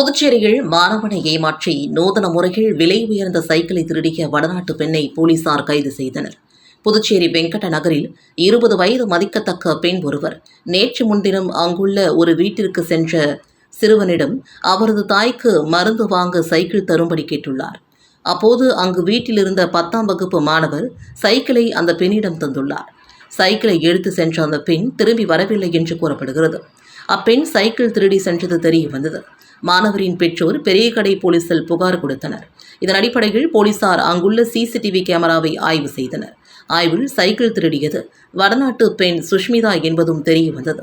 புதுச்சேரியில் மாணவனை ஏமாற்றி நூதன முறையில் விலை உயர்ந்த சைக்கிளை திருடிய வடநாட்டு பெண்ணை போலீசார் கைது செய்தனர். புதுச்சேரி வெங்கட நகரில் இருபது வயது மதிக்கத்தக்க பெண் ஒருவர் நேற்று முன்தினம் அங்குள்ள ஒரு வீட்டிற்கு சென்ற சிறுவனிடம் அவரது தாய்க்கு மருந்து வாங்க சைக்கிள் தரும்படி கேட்டுள்ளார். அப்போது அங்கு வீட்டில் இருந்த பத்தாம் வகுப்பு மாணவர் சைக்கிளை அந்த பெண்ணிடம் தந்துள்ளார். சைக்கிளை எடுத்து சென்ற அந்த பெண் திரும்பி வரவில்லை என்று கூறப்படுகிறது. அப்பெண் சைக்கிள் திருடி சென்றது தெரிய வந்தது. மாணவரின் பெற்றோர் பெரிய கடை போலீசில் புகார் கொடுத்தனர். இதன் அடிப்படையில் போலீசார் அங்குள்ள சிசிடிவி கேமராவை ஆய்வு செய்தனர். ஆய்வில் சைக்கிள் திருடியது வடநாட்டு பெண் சுஷ்மிதா என்பதும் தெரிய வந்தது.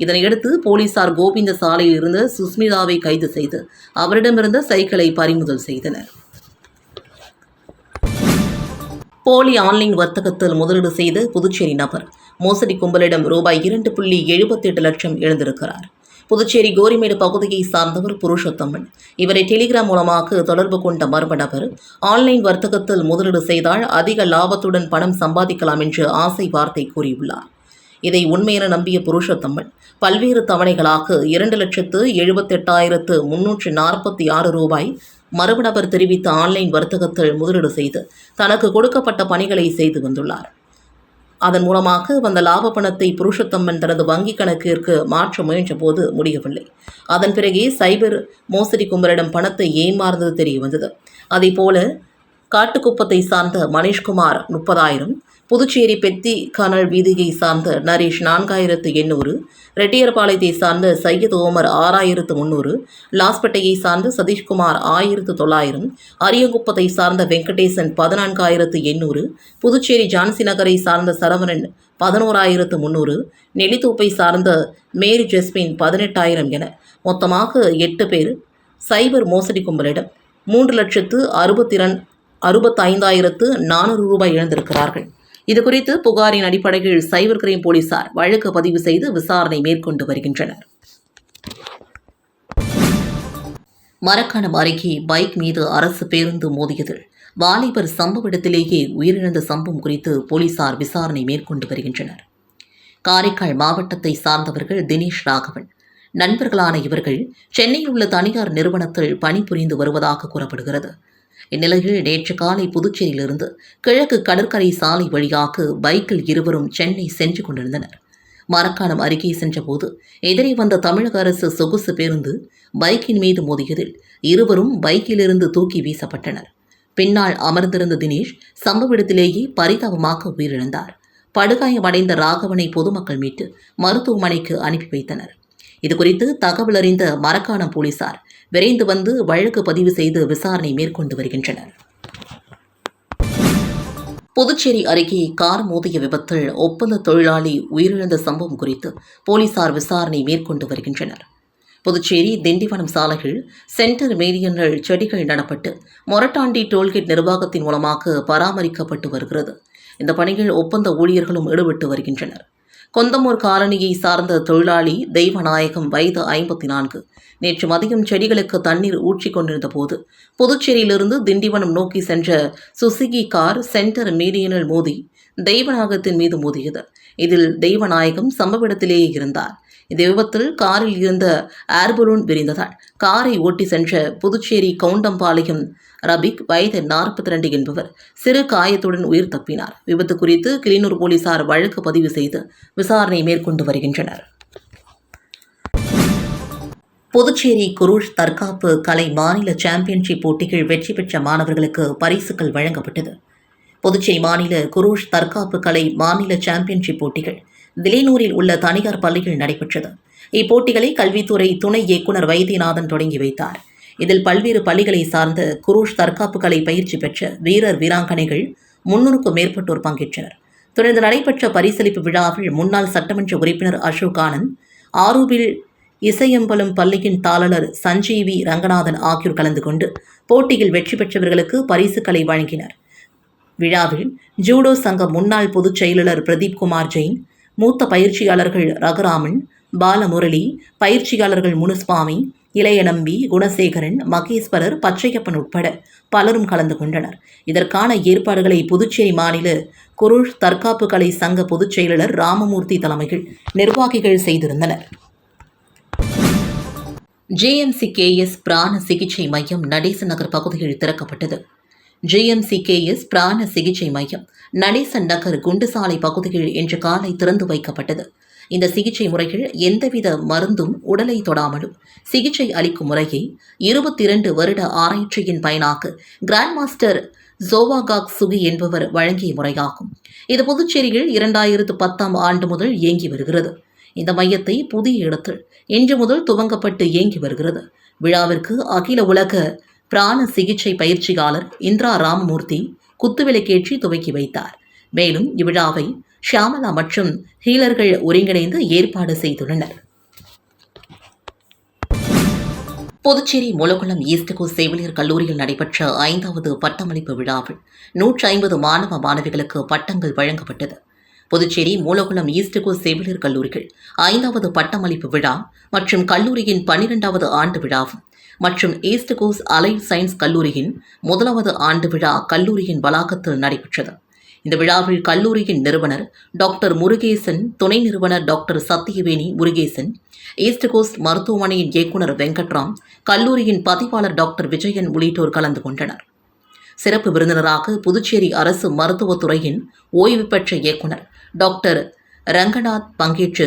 இதனையடுத்து போலீசார் கோவிந்த சாலையில் இருந்த சுஷ்மிதாவை கைது செய்து அவரிடமிருந்த சைக்கிளை பறிமுதல் செய்தனர். போலி ஆன்லைன் வர்த்தகத்தில் முதலீடு செய்த புதுச்சேரி நபர் மோசடி கும்பலிடம் ரூபாய் இரண்டு புள்ளி எழுபத்தெட்டு லட்சம் எழுந்திருக்கிறார். புதுச்சேரி கோரிமேடு பகுதியை சார்ந்தவர் புருஷோத்தமன். இவரை டெலிகிராம் மூலமாக தொடர்பு கொண்ட மர்ம நபர் ஆன்லைன் வர்த்தகத்தில் முதலீடு செய்தால் அதிக லாபத்துடன் பணம் சம்பாதிக்கலாம் என்று ஆசை வார்த்தை கூறியுள்ளார். இதை உண்மையென நம்பிய புருஷோத்தம்மன் பல்வேறு தவணைகளாக இரண்டு லட்சத்து எழுபத்தெட்டாயிரத்து முன்னூற்று நாற்பத்தி ஆறு ரூபாய் மரபு நபர் தெரிவித்த ஆன்லைன் வர்த்தகத்தில் முதலீடு செய்து தனக்கு கொடுக்கப்பட்ட பணிகளை செய்து வந்துள்ளார். அதன் மூலமாக வந்த லாப பணத்தை புருஷத்தம்மன் தனது வங்கிக் கணக்கிற்கு மாற்ற முயன்றபோது முடியவில்லை. அதன் பிறகே சைபர் மோசடி கும்பலிடம் பணத்தை ஏமாறுந்தது தெரிய வந்தது அதேபோல காட்டுக்குப்பத்தை சார்ந்த மணேஷ்குமார் முப்பதாயிரம் புதுச்சேரி பெத்தி கனல் வீதியை சார்ந்த நரேஷ் நான்காயிரத்து எண்ணூறு ரெட்டியர்பாளையத்தை சார்ந்த சையத் ஓமர் ஆறாயிரத்து முந்நூறு லாஸ்பேட்டையை சார்ந்த சதீஷ்குமார் ஆயிரத்து தொள்ளாயிரம் அரியங்குப்பத்தை சார்ந்த வெங்கடேசன் பதினான்காயிரத்து எண்ணூறு புதுச்சேரி ஜான்சி நகரை சார்ந்த சரவணன் பதினோராயிரத்து முந்நூறு நெல்லித்தோப்பை சார்ந்த மேரி ஜெஸ்மின் பதினெட்டாயிரம் என மொத்தமாக எட்டு பேர் சைபர் மோசடி கும்பலிடம் மூன்று லட்சத்து அறுபத்திரன் அறுபத்தைந்தாயிரத்து நானூறு ரூபாய் இழந்திருக்கிறார்கள். இதுகுறித்து புகாரின் அடிப்படையில் சைபர் கிரைம் போலீசார் வழக்கு பதிவு செய்து விசாரணை மேற்கொண்டு வருகின்றனர். மரக்காணம் அருகே பைக் மீது அரசு பேருந்து மோதியதில் வாலிபர் சம்பவ இடத்திலேயே உயிரிழந்த சம்பவம் குறித்து போலீசார் விசாரணை மேற்கொண்டு வருகின்றனர். காரைக்கால் மாவட்டத்தை சார்ந்தவர்கள் தினேஷ் ராகவன் நண்பர்களான இவர்கள் சென்னையில் உள்ள தனியார் நிறுவனத்தில் பணிபுரிந்து வருவதாக கூறப்படுகிறது. இந்நிலையில் நேற்று காலை புதுச்சேரியிலிருந்து கிழக்கு கடற்கரை சாலை வழியாக பைக்கில் இருவரும் சென்னை சென்று கொண்டிருந்தனர். மரக்காணம் அருகே சென்றபோது எதிரே வந்த தமிழக அரசு சொகுசு பேருந்து பைக்கின் மீது மோதியதில் இருவரும் பைக்கிலிருந்து தூக்கி வீசப்பட்டனர். பின்னால் அமர்ந்திருந்த தினேஷ் சம்பவ இடத்திலேயே பரிதாபமாக உயிரிழந்தார். படுகாயமடைந்த ராகவனை பொதுமக்கள் மீட்டு மருத்துவமனைக்கு அனுப்பி வைத்தனர். இதுகுறித்து தகவல் அறிந்த மரக்காணம் போலீசார் விரைந்து வந்து வழக்கு பதிவு செய்து விசாரணை மேற்கொண்டு வருகின்றனர். புதுச்சேரி அருகே கார் மோதிய விபத்தில் ஒப்பந்த தொழிலாளி உயிரிழந்த சம்பவம் குறித்து போலீசார் விசாரணை மேற்கொண்டு வருகின்றனர். புதுச்சேரி திண்டிவனம் சாலையில் சென்டர் மேரியன்கள் செடிகள் நடப்பட்டு மொரட்டாண்டி டோல்கேட் நிர்வாகத்தின் மூலமாக பராமரிக்கப்பட்டு வருகிறது. இந்த பணியில் ஒப்பந்த ஊழியர்களும் ஈடுபட்டு வருகின்றனர். கொந்தமூர் காலனியை சார்ந்த தொழிலாளி தெய்வநாயகம் வயது ஐம்பத்தி நான்கு நேற்று மதியம் செடிகளுக்கு தண்ணீர் ஊற்றி கொண்டிருந்த போது புதுச்சேரியிலிருந்து திண்டிவனம் நோக்கி சென்ற சுசுகி கார் சென்டர் மீடியனில் மோதி தெய்வநாயகத்தின் மீது மோதியது. இதில் தெய்வநாயகம் சம்பவ இடத்திலேயே இருந்தார். இந்த விபத்தில் காரில் இருந்த ஏர்பலூன் விரிந்ததால் காரை ஓட்டி சென்ற புதுச்சேரி கவுண்டம்பாளையம் ரபிக் வயது நாற்பத்தி ரெண்டு என்பவர் சிறு காயத்துடன் உயிர் தப்பினார். விபத்து குறித்து கிளிநூர் போலீசார் வழக்கு பதிவு செய்து விசாரணை மேற்கொண்டு வருகின்றனர். புதுச்சேரி குரூஷ் தற்காப்பு கலை மாநில சாம்பியன்ஷிப் போட்டிகள் வெற்றி பெற்ற மாணவர்களுக்கு பரிசுகள் வழங்கப்பட்டது. புதுச்சேரி மாநில குரூஷ் தற்காப்பு கலை மாநில சாம்பியன்ஷிப் போட்டிகள் விலைனூரில் உள்ள தனியார் பள்ளியில் நடைபெற்றது. இப்போட்டிகளை கல்வித்துறை துணை இயக்குநர் வைத்தியநாதன் தொடங்கி வைத்தார். இதில் பல்வேறு பள்ளிகளை சார்ந்த குரூஷ் தற்காப்பு கலை பயிற்சி பெற்ற வீரர் வீராங்கனைகள் முன்னூறுக்கும் மேற்பட்டோர் பங்கேற்றனர். தொடர்ந்து நடைபெற்ற பரிசளிப்பு விழாவில் முன்னாள் சட்டமன்ற உறுப்பினர் அசோக் ஆனந்த் ஆரூபில் இசையம்பலம் பள்ளியின் தாளர் சஞ்சீவி ரங்கநாதன் ஆகியோர் கலந்து கொண்டு போட்டியில் வெற்றி பெற்றவர்களுக்கு பரிசுகளை வழங்கினர். விழாவில் ஜூடோ சங்க முன்னாள் பொதுச் செயலாளர் பிரதீப் குமார் ஜெயின் மூத்த பயிற்சியாளர்கள் ரகுராமன் பாலமுரளி பயிற்சியாளர்கள் முனுஸ்வாமி இளையநம்பி குணசேகரன் மகேஸ்வரர் பச்சையப்பன் உட்பட பலரும் கலந்து கொண்டனர். இதற்கான ஏற்பாடுகளை புதுச்சேரி மாநில குருஷ் தற்காப்பு கலை சங்க பொதுச் செயலாளர் ராமமூர்த்தி தலைமையில் நிர்வாகிகள் செய்திருந்தனர். ஜேஎம்சிகேஎஸ் பிராண சிகிச்சை மையம் நடேச நகர் பகுதியில் திறக்கப்பட்டது. ஜேஎம்சிகேஎஸ் பிராண சிகிச்சை மையம் நடேசன் நகர் குண்டுசாலை பகுதியில் இன்று காலை திறந்து வைக்கப்பட்டது. இந்த சிகிச்சை முறைகள் எந்தவித மருந்தும் உடலை தொடாமலும் சிகிச்சை அளிக்கும் முறையை இருபத்தி இரண்டு வருட ஆராய்ச்சியின் பயனாக கிராண்ட் மாஸ்டர் ஜோவாகாக் சுகி என்பவர் வழங்கிய முறையாகும். இது புதுச்சேரியில் இரண்டாயிரத்து பத்தாம் ஆண்டு முதல் இயங்கி வருகிறது. இந்த மையத்தை புதிய இடத்தில் இன்று முதல் துவங்கப்பட்டு இயங்கி வருகிறது. விழாவிற்கு அகில உலக பிராண சிகிச்சை பயிற்சியாளர் இந்திரா ராமமூர்த்தி குத்துவிளக்கேற்றி துவக்கி வைத்தார். மேலும் இவ்விழாவை ஷியாமலா மற்றும் ஹீலர்கள் ஒருங்கிணைந்து ஏற்பாடு செய்துள்ளனர். புதுச்சேரி மூலகுளம் ஈஸ்ட் கோஸ்ட் செவிலியர் கல்லூரியில் நடைபெற்ற ஐந்தாவது பட்டமளிப்பு விழாவில் நூற்றி ஐம்பது மாணவ மாணவிகளுக்கு பட்டங்கள் வழங்கப்பட்டது. புதுச்சேரி மூலகுளம் ஈஸ்ட் கோஸ்ட் செவிலியர் கல்லூரிகள் ஐந்தாவது பட்டமளிப்பு விழா மற்றும் கல்லூரியின் பன்னிரெண்டாவது ஆண்டு விழாவும் மற்றும் ஈஸ்ட் கோஸ்ட் சயின்ஸ் கல்லூரியின் முதலாவது ஆண்டு விழா கல்லூரியின் வளாகத்தில் நடைபெற்றது. இந்த விழாவில் கல்லூரியின் நிறுவனர் டாக்டர் முருகேசன் துணை நிறுவனர் doctor Sathyaveni Murugesan east coast மருத்துவமனையின் இயக்குநர் வெங்கட்ராம் கல்லூரியின் பதிவாளர் டாக்டர் விஜயன் உள்ளிட்டோர் கலந்து கொண்டனர். சிறப்பு விருந்தினராக புதுச்சேரி அரசு மருத்துவத்துறையின் ஓய்வு பெற்ற இயக்குனர் டாக்டர் ரங்கநாத் பங்கேற்று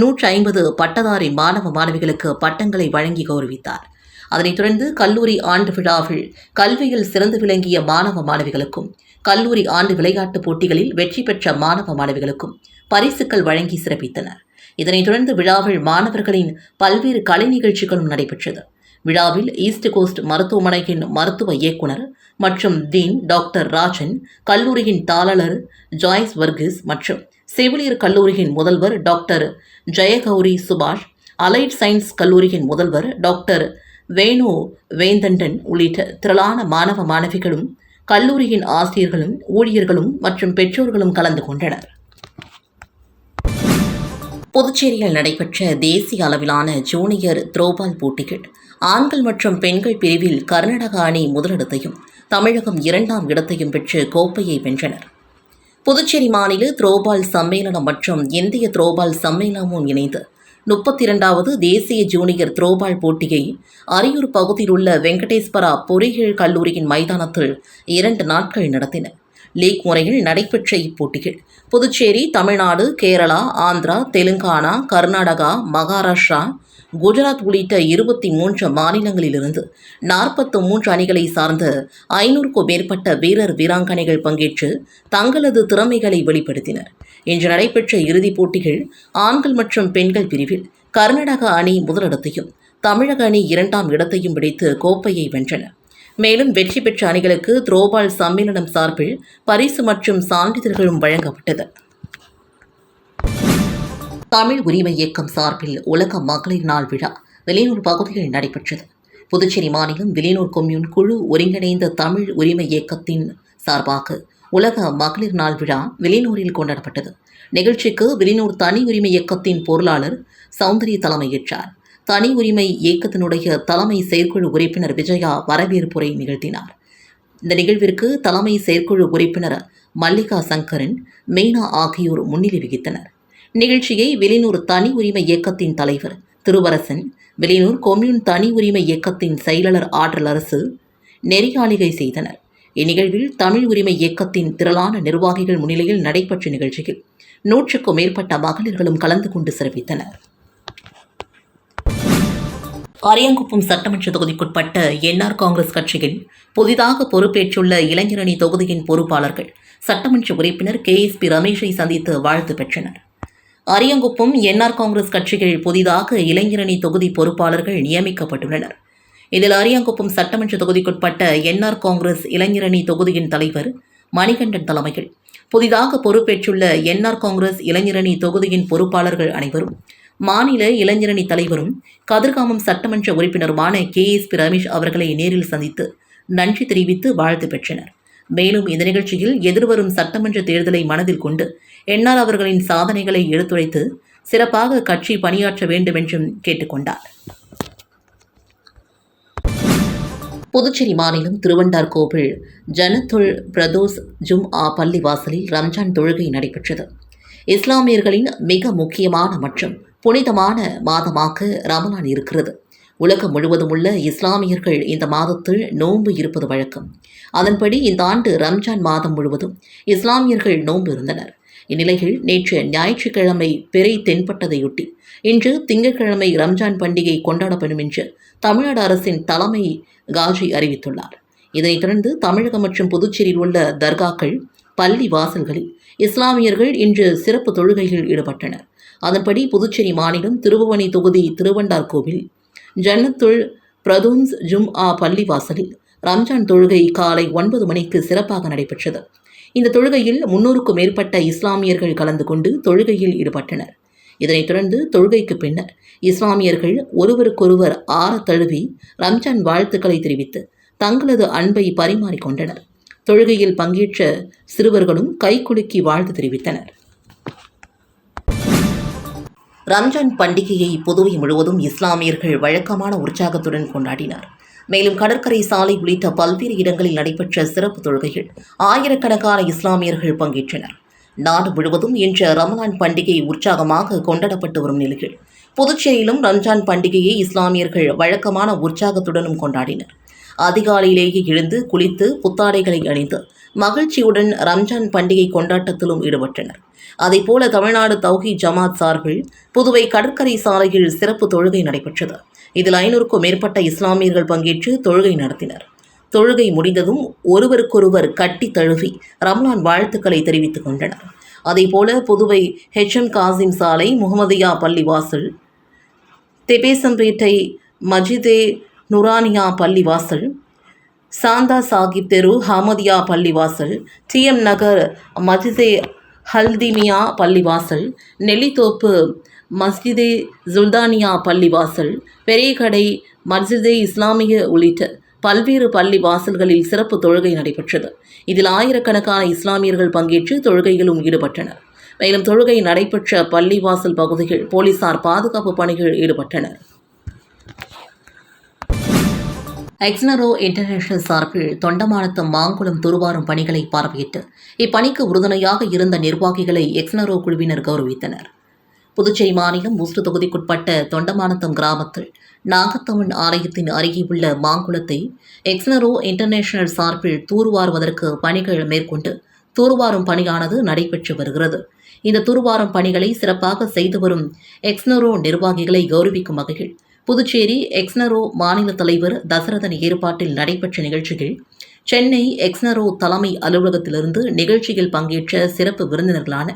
நூற்றி ஐம்பது பட்டதாரி மாணவ மாணவிகளுக்கு பட்டங்களை வழங்கி கௌரவித்தார். அதனைத் தொடர்ந்து கல்லூரி ஆண்டு விழாவில் கல்வியில் சிறந்து விளங்கிய மாணவ மாணவிகளுக்கும் கல்லூரி ஆண்டு விளையாட்டுப் போட்டிகளில் வெற்றி பெற்ற மாணவ மாணவிகளுக்கும் பரிசுகள் வழங்கி சிறப்பித்தனர். இதனைத் தொடர்ந்து விழாவில் மாணவர்களின் பல்வேறு கலை நிகழ்ச்சிகளும் நடைபெற்றது. விழாவில் ஈஸ்ட் கோஸ்ட் மருத்துவமனையின் மருத்துவ இயக்குனர் மற்றும் டீன் டாக்டர் ராஜன் கல்லூரியின் தாளர் ஜாய்ஸ் வர்கிஸ் மற்றும் செவிலியர் கல்லூரியின் முதல்வர் doctor Jayagowri Subash allied science கல்லூரியின் முதல்வர் டாக்டர் வேணு வேந்தண்டன் உள்ளிட்ட திரளான மாணவ மாணவிகளும் கல்லூரியின் ஆசிரியர்களும் ஊழியர்களும் மற்றும் பெற்றோர்களும் கலந்து கொண்டனர். புதுச்சேரியில் நடைபெற்ற தேசிய அளவிலான ஜூனியர் த்ரோபால் போட்டிகள் ஆண்கள் மற்றும் பெண்கள் பிரிவில் கர்நாடக அணி முதலிடத்தையும் தமிழகம் இரண்டாம் இடத்தையும் பெற்று கோப்பையை வென்றனர். புதுச்சேரி மாநில த்ரோபால் சம்மேளனம் மற்றும் இந்திய த்ரோபால் சம்மேளனமும் இணைந்து முப்பத்தி இரண்டாவது தேசிய ஜூனியர் த்ரோபால் போட்டியை அரியூர் பகுதியில் உள்ள வெங்கடேஸ்வரா பொறியியல் கல்லூரியின் மைதானத்தில் இரண்டு நாட்கள் நடத்தின. லீக் முறையில் நடைபெற்ற இப்போட்டிகள் புதுச்சேரி தமிழ்நாடு கேரளா ஆந்திரா தெலுங்கானா கர்நாடகா மகாராஷ்டிரா குஜராத் உள்ளிட்ட இருபத்தி மூன்று மாநிலங்களிலிருந்து நாற்பத்து மூன்று அணிகளை சார்ந்த ஐநூறுக்கும் மேற்பட்ட வீரர் வீராங்கனைகள் பங்கேற்று தங்களது திறமைகளை வெளிப்படுத்தினர். இன்று நடைபெற்ற இறுதிப் போட்டிகள் ஆண்கள் மற்றும் பெண்கள் பிரிவில் கர்நாடக அணி முதலிடத்தையும் தமிழக அணி இரண்டாம் இடத்தையும் பிடித்து கோப்பையை வென்றன. மேலும் வெற்றி பெற்ற அணிகளுக்கு த்ரோபால் சம்மேளனம் சார்பில் பரிசு மற்றும் சான்றிதழ்களும் வழங்கப்பட்டது. தமிழ் உரிமை இயக்கம் சார்பில் உலக மகளிர் நாள் விழா வெளியூர் பகுதியில் நடைபெற்றது. புதுச்சேரி மாநிலம் வெளியூர் கொம்யூன் குழு ஒருங்கிணைந்த தமிழ் உரிமை இயக்கத்தின் சார்பாக உலக மகளிர் நாள் விழா வெளியூரில் கொண்டாடப்பட்டது. நிகழ்ச்சிக்கு வெளியூர் தனி உரிமை இயக்கத்தின் பொருளாளர் சௌந்தரி தலைமையேற்றார். தனி உரிமை இயக்கத்தினுடைய தலைமை செயற்குழு உறுப்பினர் விஜயா வரவேற்புரை நிகழ்த்தினார். இந்த நிகழ்விற்கு தலைமை செயற்குழு உறுப்பினர் மல்லிகா சங்கரன் மீனா ஆகியோர் முன்னிலை வகித்தனர். நிகழ்ச்சியை வெளியூர் தனி உரிமை இயக்கத்தின் தலைவர் திருவரசன் வெளியூர் கொம்யூன் தனி உரிமை இயக்கத்தின் செயலாளர் ஆற்றல் அரசு நெறியாளிகை செய்தனர். இந்நிகழ்வில் தமிழ் உரிமை இயக்கத்தின் திரளான நிர்வாகிகள் முன்னிலையில் நடைபெற்ற நிகழ்ச்சியில் நூற்றுக்கும் மேற்பட்ட மகளிர்களும் கலந்து கொண்டு சிறப்பித்தனர். அரியங்குப்பம் சட்டமன்ற தொகுதிக்குட்பட்ட என்ஆர் காங்கிரஸ் கட்சியில் புதிதாக பொறுப்பேற்றுள்ள இளைஞரணி தொகுதியின் பொறுப்பாளர்கள் சட்டமன்ற உறுப்பினர் கே எஸ் பி ரமேஷை சந்தித்து வாழ்த்து பெற்றனர். அரியங்குப்பம் என்ஆர் காங்கிரஸ் கட்சிகள் புதிதாக இளைஞரணி தொகுதி பொறுப்பாளர்கள் நியமிக்கப்பட்டுள்ளனர். இதில் அரியங்குப்பம் சட்டமன்ற தொகுதிக்குட்பட்ட என்ஆர் காங்கிரஸ் இளைஞரணி தொகுதியின் தலைவர் மணிகண்டன் தலைமையில் புதிதாக பொறுப்பேற்றுள்ள என்ஆர் காங்கிரஸ் இளைஞரணி தொகுதியின் பொறுப்பாளர்கள் அனைவரும் மாநில இளைஞரணி தலைவரும் கதிர்காமம் சட்டமன்ற உறுப்பினருமான கே எஸ் பி ரமேஷ் அவர்களை நேரில் சந்தித்து நன்றி தெரிவித்து வாழ்த்து பெற்றனர். மேலும் இந்த நிகழ்ச்சியில் எதிர்வரும் சட்டமன்ற தேர்தலை மனதில் கொண்டு என்னால் அவர்களின் சாதனைகளை எடுத்துரைத்து சிறப்பாக கட்சி பணியாற்ற வேண்டும் என்றும் கேட்டுக்கொண்டார். புதுச்சேரி மாநிலம் திருவண்டார்கோவில் ஜனத்துல் பிரதோஸ் ஜும் ஆ பள்ளி வாசலில் ரம்ஜான் தொழுகை நடைபெற்றது. இஸ்லாமியர்களின் மிக முக்கியமான மற்றும் புனிதமான மாதமாக ரமலான் இருக்கிறது. உலகம் முழுவதும் உள்ள இஸ்லாமியர்கள் இந்த மாதத்தில் நோன்பு இருப்பது வழக்கம். அதன்படி இந்த ஆண்டு ரம்ஜான் மாதம் முழுவதும் இஸ்லாமியர்கள் நோன்பு இருந்தனர். இந்நிலையில் நேற்று ஞாயிற்றுக்கிழமை பிறை தென்பட்டதையொட்டி இன்று திங்கட்கிழமை ரம்ஜான் பண்டிகை கொண்டாடப்படும் என்று தமிழ்நாடு அரசின் தலைமை காஜி அறிவித்துள்ளார். இதனைத் தொடர்ந்து தமிழகம் மற்றும் புதுச்சேரியில் உள்ள தர்காக்கள் பள்ளி வாசல்களில் இஸ்லாமியர்கள் இன்று சிறப்பு தொழுகையில் ஈடுபட்டனர். அதன்படி புதுச்சேரி மாநிலம் திருபுவனை தொகுதி திருவண்டார் கோவில் ஜன்னத்துள் பிரதுன்ஸ் ஜும் ஆ பள்ளிவாசலில் ரம்ஜான் தொழுகை காலை ஒன்பது மணிக்கு சிறப்பாக நடைபெற்றது. இந்த தொழுகையில் முன்னூறுக்கும் மேற்பட்ட இஸ்லாமியர்கள் கலந்து கொண்டு தொழுகையில் ஈடுபட்டனர். இதனைத் தொடர்ந்து தொழுகைக்கு பின்னர் இஸ்லாமியர்கள் ஒருவருக்கொருவர் ஆற தழுவி ரம்ஜான் வாழ்த்துக்களை தெரிவித்து தங்களது அன்பை பரிமாறிக்கொண்டனர் தொழுகையில் பங்கேற்ற சிறுவர்களும் கைகுலுக்கி வாழ்த்து தெரிவித்தனர். ரம்ஜான் பண்டிகையை புதுவை முழுவதும் இஸ்லாமியர்கள் வழக்கமான உற்சாகத்துடன் கொண்டாடினர். மேலும் கடற்கரை சாலை உள்ளிட்ட பல்வேறு இடங்களில் நடைபெற்ற சிறப்பு தொழுகையில் ஆயிரக்கணக்கான இஸ்லாமியர்கள் பங்கேற்றனர். நாடு முழுவதும் இன்று ரமலான் பண்டிகை உற்சாகமாக கொண்டாடப்பட்டு வரும் நிலையில் புதுச்சேரியிலும் ரம்ஜான் பண்டிகையை இஸ்லாமியர்கள் வழக்கமான உற்சாகத்துடனும் கொண்டாடினர். அதிகாலையிலேயே எழுந்து குளித்து புத்தாடைகளை அணிந்து மகிழ்ச்சியுடன் ரம்ஜான் பண்டிகை கொண்டாட்டத்திலும் ஈடுபட்டனர். அதேபோல தமிழ்நாடு தௌஹி ஜமாத் சார்பில் புதுவை கடற்கரை சாலையில் சிறப்பு தொழுகை நடைபெற்றது. இதில் ஐநூறுக்கும் மேற்பட்ட இஸ்லாமியர்கள் பங்கேற்று தொழுகை நடத்தினர். தொழுகை முடிந்ததும் ஒருவருக்கொருவர் கட்டி தழுவி ரம்லான் வாழ்த்துக்களை தெரிவித்துக் கொண்டனர். அதேபோல புதுவை ஹெச்எம் காசிம் சாலை முகமதியா பள்ளிவாசல் தெபேசம்பேட்டை மஜிதே நுரானியா பள்ளிவாசல் சாந்தா சாகிப் தெரு ஹமதியா பள்ளிவாசல் டிஎம் நகர் மஜிதே ஹல்திமியா பள்ளிவாசல் நெல்லித்தோப்பு மஸ்ஜிதே ஜுல்தானியா பள்ளிவாசல் பெரியகடை மஸ்ஜிதே இஸ்லாமிய உள்ளிட்ட பல்வேறு பள்ளி வாசல்களில் சிறப்பு தொழுகை நடைபெற்றது. இதில் ஆயிரக்கணக்கான இஸ்லாமியர்கள் பங்கேற்று தொழுகையிலும் ஈடுபட்டனர். மேலும் தொழுகை நடைபெற்ற பள்ளிவாசல் பகுதியில் போலீசார் பாதுகாப்பு பணிகளில் ஈடுபட்டனர். எக்ஸ்னரோ இன்டர்நேஷனல் சார்பில் தொண்டமானத்தம் மாங்குளம் துருவாரும் பணிகளை பார்வையிட்டு இப்பணிக்கு உறுதுணையாக இருந்த நிர்வாகிகளை எக்ஸ்னரோ குழுவினர் கௌரவித்தனர். புதுச்சேரி மாநிலம் மூஸ்டு தொகுதிக்குட்பட்ட தொண்டமானத்தம் கிராமத்தில் நாகத்தமிழ் ஆலயத்தின் அருகே உள்ள மாங்குளத்தை எக்ஸ்னரோ இன்டர்நேஷனல் சார்பில் தூர்வாருவதற்கு பணிகள் மேற்கொண்டு தூர்வாரும் பணியானது நடைபெற்று வருகிறது. இந்த தூர்வாரும் பணிகளை சிறப்பாக செய்து வரும் எக்ஸ்னரோ நிர்வாகிகளை கௌரவிக்கும் வகையில் புதுச்சேரி எக்ஸ்னரோ மாநில தலைவர் தசரதன் ஏற்பாட்டில் நடைபெற்ற நிகழ்ச்சியில் சென்னை எக்ஸ்னரோ தலைமை அலுவலகத்திலிருந்து நிகழ்ச்சியில் பங்கேற்ற சிறப்பு விருந்தினர்களான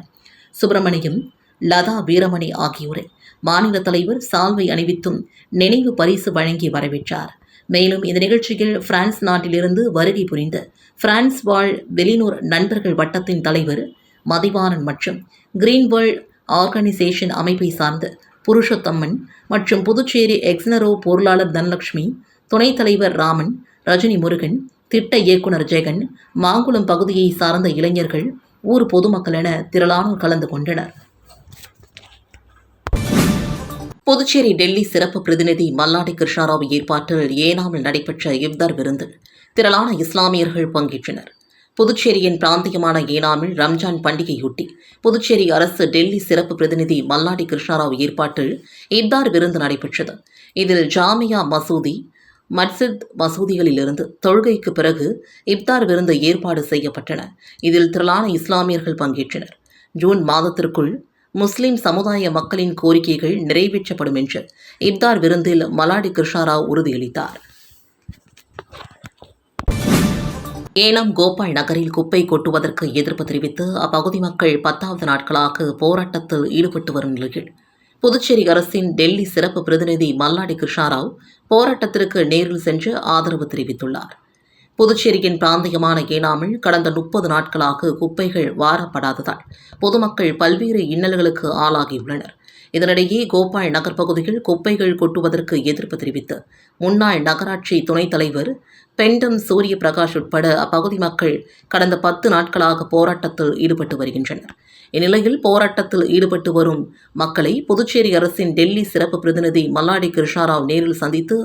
சுப்பிரமணியம் லதா வீரமணி ஆகியோரை மாநில தலைவர் சால்வை அணிவித்தும் நினைவு பரிசு வழங்கி வரவேற்றார். மேலும் இந்த நிகழ்ச்சியில் பிரான்ஸ் நாட்டிலிருந்து வருகை புரிந்த பிரான்ஸ் வாழ் வெளிநூர் நண்பர்கள் வட்டத்தின் தலைவர் மதிவானன் மற்றும் கிரீன் வேர்ல்ட் ஆர்கனைசேஷன் அமைப்பை சார்ந்த புருஷோத்தம்மன் மற்றும் புதுச்சேரி எக்ஸ்னரோ பொருளாளர் தனலட்சுமி துணைத் தலைவர் ராமன் ரஜினி முருகன் திட்ட இயக்குனர் ஜெகன் மாங்குளம் பகுதியை சார்ந்த இளைஞர்கள் ஊர் பொதுமக்கள் என திரளானோர் கலந்து கொண்டனர். புதுச்சேரி டெல்லி சிறப்பு பிரதிநிதி மல்லாடி கிருஷ்ணாராவ் ஏற்பாட்டில் ஏனாமில் நடைபெற்ற இப்தார் விருந்தில் திரளான இஸ்லாமியர்கள் பங்கேற்றனர். புதுச்சேரியின் பிராந்தியமான ஏனாமில் ரம்ஜான் பண்டிகையொட்டி புதுச்சேரி அரசு டெல்லி சிறப்பு பிரதிநிதி மல்லாடி கிருஷ்ணாராவ் ஏற்பாட்டில் இப்தார் விருந்து நடைபெற்றது. இதில் ஜாமியா மசூதி மட்சித் மசூதிகளிலிருந்து தொழுகைக்கு பிறகு இப்தார் விருந்து ஏற்பாடு செய்யப்பட்டன. இதில் திரளான இஸ்லாமியர்கள் பங்கேற்றனர். ஜூன் மாதத்திற்குள் முஸ்லிம் சமுதாய மக்களின் கோரிக்கைகள் நிறைவேற்றப்படும் என்று இப்தார் விருந்தில் மலாடி கிருஷ்ணாராவ் உறுதியளித்தார். ஏனாம் கோபால் நகரில் குப்பை கொட்டுவதற்கு எதிர்ப்பு தெரிவித்து அப்பகுதி மக்கள் பத்தாவது நாட்களாக போராட்டத்தில் ஈடுபட்டு வரும் நிலையில் புதுச்சேரி அரசின் டெல்லி சிறப்பு பிரதிநிதி மல்லாடி கிருஷ்ணாராவ் போராட்டத்திற்கு நேரில் சென்று ஆதரவு தெரிவித்துள்ளார். புதுச்சேரியின் பிராந்தியமான ஏனாமில் கடந்த முப்பது நாட்களாக குப்பைகள் வாரப்படாததால் பொதுமக்கள் பல்வேறு இன்னல்களுக்கு ஆளாகியுள்ளனர். இதனிடையே கோபால் நகர் பகுதியில் குப்பைகள் கொட்டுவதற்கு எதிர்ப்பு தெரிவித்து முன்னாள் நகராட்சி துணைத் தலைவர் பெண்டம் சூரிய பிரகாஷ் உட்பட அப்பகுதி மக்கள் கடந்த பத்து நாட்களாக போராட்டத்தில் ஈடுபட்டு வருகின்றனர். இந்நிலையில் போராட்டத்தில் ஈடுபட்டு வரும் மக்களை புதுச்சேரி அரசின் டெல்லி சிறப்பு பிரதிநிதி மல்லாடி கிருஷ்ணாராவ் நேரில் சந்தித்து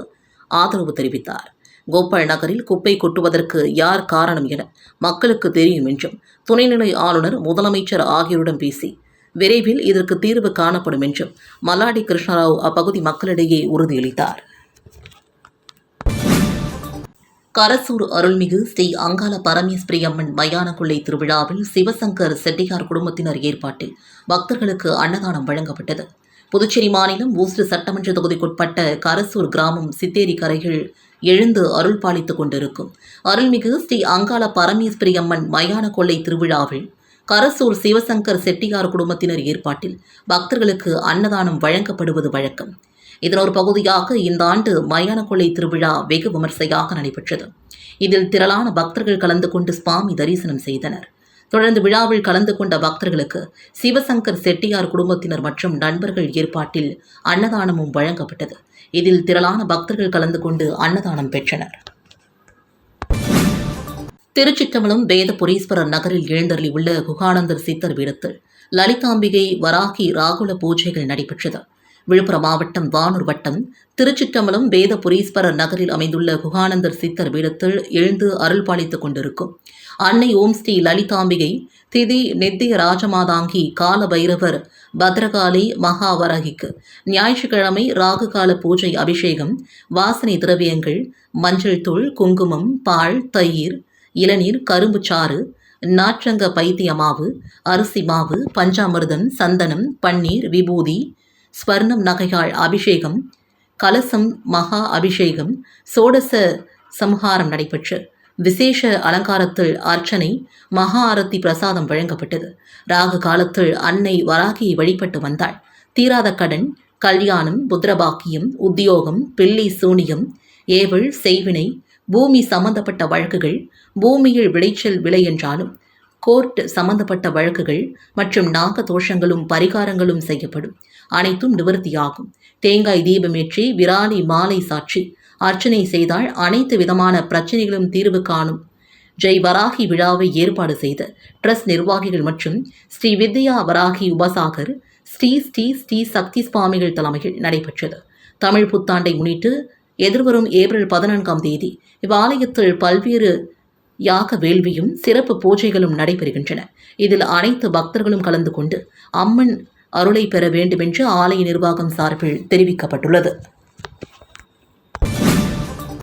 ஆதரவு தெரிவித்தார். கோபால் நகரில் குப்பை கொட்டுவதற்கு யார் காரணம் என மக்களுக்கு தெரியும் என்றும் துணைநிலை ஆளுநர் முதலமைச்சர் ஆகியோரிடம் பேசி விரைவில் இதற்கு தீர்வு காணப்படும் என்றும் மல்லாடி கிருஷ்ணராவ் அப்பகுதி மக்களிடையே உறுதியளித்தார். கரசூர் அருள்மிகு ஸ்ரீ அங்காள பரமேஸ்வரி அம்மன் மயான கொள்ளை திருவிழாவில் சிவசங்கர் செட்டியார் குடும்பத்தினர் ஏற்பாட்டில் பக்தர்களுக்கு அன்னதானம் வழங்கப்பட்டது. புதுச்சேரி மாநிலம் ஊஸ்டு சட்டமன்ற தொகுதிக்குட்பட்ட கரசூர் கிராமம் சித்தேரி கரையில் எழுந்து அருள் பாலித்துக் கொண்டிருக்கும். அருள்மிகு ஸ்ரீ அங்காள பரமேஸ்வரி அம்மன் மயான கொள்ளை திருவிழாவில் கரசூர் சிவசங்கர் செட்டியார் குடும்பத்தினர் ஏற்பாட்டில் பக்தர்களுக்கு அன்னதானம் வழங்கப்படுவது வழக்கம். இதன் ஒரு பகுதியாக இந்த ஆண்டு மயான கொள்ளை திருவிழா வெகு விமர்சையாக நடைபெற்றது. இதில் திரளான பக்தர்கள் கலந்து கொண்டு சுவாமி தரிசனம் செய்தனர். தொடர்ந்து விழாவில் கலந்து கொண்ட பக்தர்களுக்கு சிவசங்கர் செட்டியார் குடும்பத்தினர் மற்றும் நண்பர்கள் ஏற்பாட்டில் அன்னதானமும் வழங்கப்பட்டது. இதில் திரளான பக்தர்கள் கலந்து கொண்டு அன்னதானம் பெற்றனர். திருச்சிற்றம்பலம் வேதபுரீஸ்வரர் நகரில் எழுந்தருளியுள்ள குகானந்தர் சித்தர் பீடத்தில் லலிதாம்பிகை வராகி ராகுல பூஜைகள் நடைபெற்றது. விழுப்புரம் மாவட்டம் வானூர் வட்டம் திருச்சிற்றம்பலம் வேதபுரீஸ்வரர் நகரில் அமைந்துள்ள குகானந்தர் சித்தர் பீடத்தில் எழுந்து அருள் பாலித்துக் கொண்டிருக்கும் அன்னை ஓம் ஸ்ரீ லலிதாம்பிகை திதி நித்திய ராஜமாதாங்கி கால பைரவர் பத்ரகாளி மகாவரகிக்கு. ஞாயிற்றுக்கிழமை ராகுகால பூஜை அபிஷேகம் வாசனை திரவியங்கள் மஞ்சள் தூள் குங்குமம் பால் தயிர் இளநீர் கரும்பு சாறு நாற்றங்க பைத்திய மாவு அரிசி மாவு பஞ்சாமிர்தம் சந்தனம் பன்னீர் விபூதி ஸ்வர்ணம் நகையாள் அபிஷேகம் கலசம் மகா அபிஷேகம் சோடச சம்ஹாரம் நடைபெற்று விசேஷ அலங்காரத்தில் அர்ச்சனை மகா ஆரத்தி பிரசாதம் வழங்கப்பட்டது. ராகு காலத்தில் அன்னை வராகியை வழிபட்டு வந்தாள். தீராத கடன் கல்யாணம் புத்திரபாக்கியம் உத்தியோகம் பில்லி சூனியம் ஏவல் செய்வினை பூமி சம்பந்தப்பட்ட வழக்குகள் பூமியில் விளைச்சல் விலை என்றாலும் கோர்ட் சம்பந்தப்பட்ட வழக்குகள் மற்றும் நாக தோஷங்களும் பரிகாரங்களும் செய்யப்படும். அனைத்தும் நிவர்த்தியாகும். தேங்காய் தீபமேற்றி விராலி மாலை சாட்சி அர்ச்சனை செய்தால் அனைத்து விதமான பிரச்சனைகளும் தீர்வு காணும். ஜெய் வராகி விழாவை ஏற்பாடு செய்த ட்ரஸ்ட் நிர்வாகிகள் மற்றும் ஸ்ரீ வித்யா வராகி உபசாகர் ஸ்ரீ ஸ்ரீ ஸ்ரீ சக்தி சுவாமிகள் தலைமையில் நடைபெற்றது. தமிழ் புத்தாண்டை முன்னிட்டு எதிர்வரும் ஏப்ரல் பதினான்காம் தேதி இவ்வாலயத்தில் பல்வேறு யாக வேள்வியும் சிறப்பு பூஜைகளும் நடைபெறுகின்றன. இதில் அனைத்து பக்தர்களும் கலந்து கொண்டு அம்மன் அருளை பெற வேண்டுமென்று ஆலய நிர்வாகம் சார்பில் தெரிவிக்கப்பட்டுள்ளது.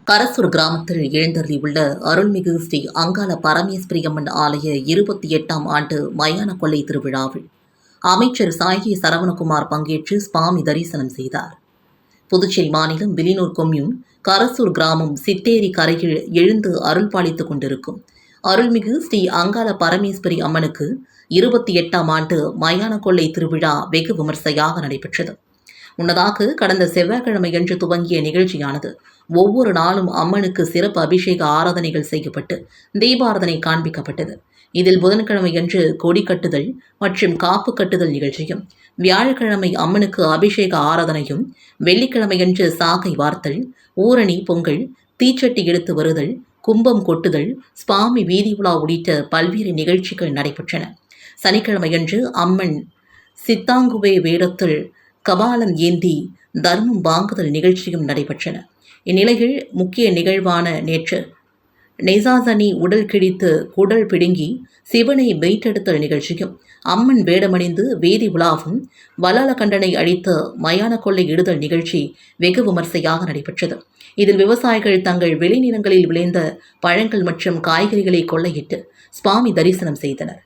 கரசூர் கிராமத்தில் எழுந்தருளியுள்ள அருள்மிகு ஸ்ரீ அங்காள பரமேஸ்வரி அம்மன் ஆலய இருபத்தி எட்டாம் ஆண்டு மயான கொள்ளை திருவிழாவில் அமைச்சர் சாயி சரவணகுமார் பங்கேற்று சுவாமி தரிசனம் செய்தார். புதுச்சேரி மாநிலம் விலினூர் கொம்யூன் கரசூர் கிராமம் சித்தேரி கரையில் எழுந்து அருள் பாலித்துக் கொண்டிருக்கும் அருள்மிகு ஸ்ரீ அங்காள பரமேஸ்வரி அம்மனுக்கு இருபத்தி எட்டாம் ஆண்டு மயான கொள்ளை திருவிழா வெகு விமர்சையாக நடைபெற்றது. முன்னதாக கடந்த செவ்வாய்க்கிழமையன்று துவங்கிய நிகழ்ச்சியானது. ஒவ்வொரு நாளும் அம்மனுக்கு சிறப்பு அபிஷேக ஆராதனைகள் செய்யப்பட்டு தீபாராதனை காண்பிக்கப்பட்டது. இதில் புதன்கிழமையன்று கொடி கட்டுதல் மற்றும் காப்பு கட்டுதல் நிகழ்ச்சியும் வியாழக்கிழமை அம்மனுக்கு அபிஷேக ஆராதனையும் வெள்ளிக்கிழமையன்று சாகை வார்த்தல் ஊரணி பொங்கல் தீச்சட்டி எடுத்து வருதல் கும்பம் கொட்டுதல் சுவாமி வீதி உலா உள்ளிட்ட பல்வேறு நிகழ்ச்சிகள் நடைபெற்றன. சனிக்கிழமையன்று அம்மன் சித்தாங்குவே வேடத்தில் கபாலம் ஏந்தி தர்மம் வாங்குதல் நிகழ்ச்சியும் நடைபெற்றன. இந்நிலையில் முக்கிய நிகழ்வான நேற்று நெசாசனி உடல் கிழித்து குடல் பிடுங்கி சிவனை வெயிட்டெடுத்தல் நிகழ்ச்சியும் அம்மன் வேடமணிந்து வீதி உலாவும் வலாலகண்டனை அழித்து மயான கொள்ளை இடுதல் நிகழ்ச்சி வெகு விமர்சையாக நடைபெற்றது. இதில் விவசாயிகள் தங்கள் வெளிநிலங்களில் விளைந்த பழங்கள் மற்றும் காய்கறிகளை கொள்ளையிட்டு சுவாமி தரிசனம் செய்தனர்.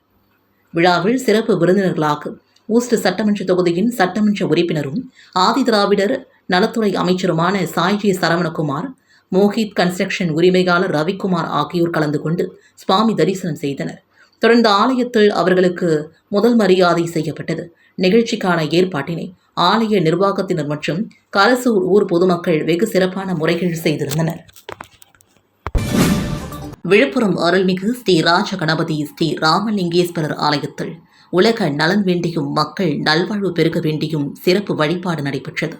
விழாவில் சிறப்பு விருந்தினர்களாக ஊஸ்ட் சட்டமன்ற தொகுதியின் சட்டமன்ற உறுப்பினரும் ஆதிதிராவிடர் நலத்துறை அமைச்சருமான சாய்ஜி சரவணகுமார் மோஹித் கன்ஸ்ட்ரக்ஷன் உரிமையாளர் ரவிக்குமார் ஆகியோர் கலந்து கொண்டு சுவாமி தரிசனம் செய்தனர். தொடர்ந்து ஆலயத்தில் அவர்களுக்கு முதல் மரியாதை செய்யப்பட்டது. நிகழ்ச்சிக்கான ஏற்பாட்டினை ஆலய நிர்வாகத்தினர் மற்றும் கலசூர் ஊர் பொதுமக்கள் வெகு சிறப்பான முறைகள் செய்திருந்தனர். விழுப்புரம் அருள்மிகு ஸ்ரீ ராஜ கணபதி ஸ்ரீ ராமலிங்கேஸ்வரர் ஆலயத்தில் உலக நலன் வேண்டியும் மக்கள் நல்வாழ்வு பெருக வேண்டியும் சிறப்பு வழிபாடு நடைபெற்றது.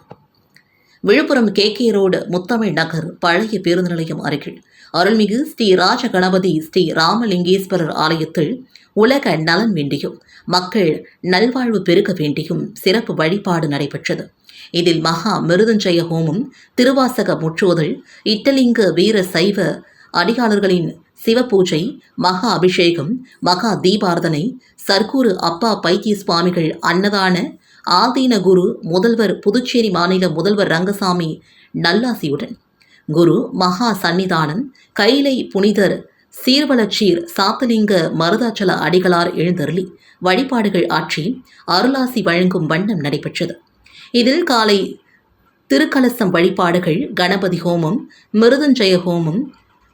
Villupuram K K road Muthamizh Nagar பழைய பேருந்து நிலையம் அருகில். அருள்மிகு ஸ்ரீ ராஜ கணபதி ஸ்ரீ ராமலிங்கேஸ்வரர் ஆலயத்தில் உலக நலன் வேண்டியும் மக்கள் நல்வாழ்வு பெருக வேண்டியும் சிறப்பு வழிபாடு நடைபெற்றது. இதில் மகா மிருதஞ்சய ஹோமம் திருவாசக முற்றுவதல் இட்டலிங்க வீர சைவ அடியாளர்களின் சிவபூஜை மகா அபிஷேகம் மகா தீபார்த்தனை சர்க்குரு அப்பா பைத்திய சுவாமிகள் அன்னதான ஆதீன குரு முதல்வர் புதுச்சேரி மாநில முதல்வர் ரங்கசாமி நல்லாசியுடன். குரு மகா சந்நிதானம் கைலை புனிதர் சீர்வளச்சீர் சாத்தலிங்க மருதாச்சல அடிகளார் எழுந்தருளி வழிபாடுகள் ஆற்றி அருளாசி வழங்கும் வண்ணம் நடைபெற்றது. இதில் காலை திருக்கலசம் வழிபாடுகள் கணபதி ஹோமம் மிருதஞ்சய ஹோமம்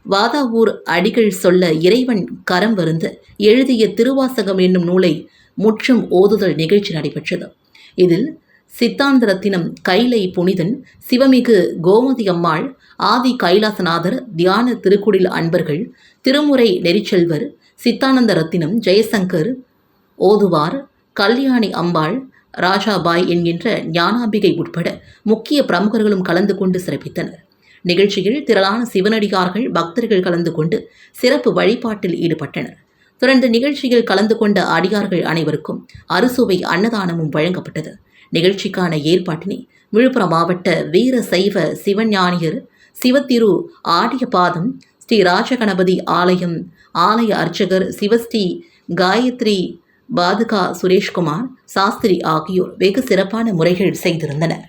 வாதாவூர் அடிகள் சொல்ல இறைவன் கரம் வருந்த எழுதிய திருவாசகம் என்னும் நூலை முற்றும் ஓதுதல் நிகழ்ச்சி நடைபெற்றது. இதில் சித்தாந்தரத்தினம் கைலை புனிதன் சிவமிகு கோமதி அம்மாள் ஆதி கைலாசநாதர் தியான திருக்குடில் அன்பர்கள் திருமுறை நெறிச்செல்வர் சித்தானந்த ரத்தினம் ஜெயசங்கர் ஓதுவார் கல்யாணி அம்பாள் ராஜாபாய் என்கின்ற ஞானாம்பிகை உட்பட முக்கிய பிரமுகர்களும் கலந்து கொண்டு சிறப்பித்தனர். நிகழ்ச்சியில் திரளான சிவனடியார்கள் பக்தர்கள் கலந்து கொண்டு சிறப்பு வழிபாட்டில் ஈடுபட்டனர். தொடர்ந்து நிகழ்ச்சியில் கலந்து கொண்ட அடியார்கள் அனைவருக்கும் அறுசுவை அன்னதானமும் வழங்கப்பட்டது. நிகழ்ச்சிக்கான ஏற்பாட்டினை விழுப்புரம் மாவட்ட வீர சைவ சிவஞானியர் சிவத்திரு ஆடியபாதம் ஸ்ரீ ராஜகணபதி ஆலயம் ஆலய அர்ச்சகர் சிவஸ்ரீ காயத்ரி பாதுகா சுரேஷ்குமார் சாஸ்திரி ஆகியோர் வெகு சிறப்பான முறைகள் செய்திருந்தனர்.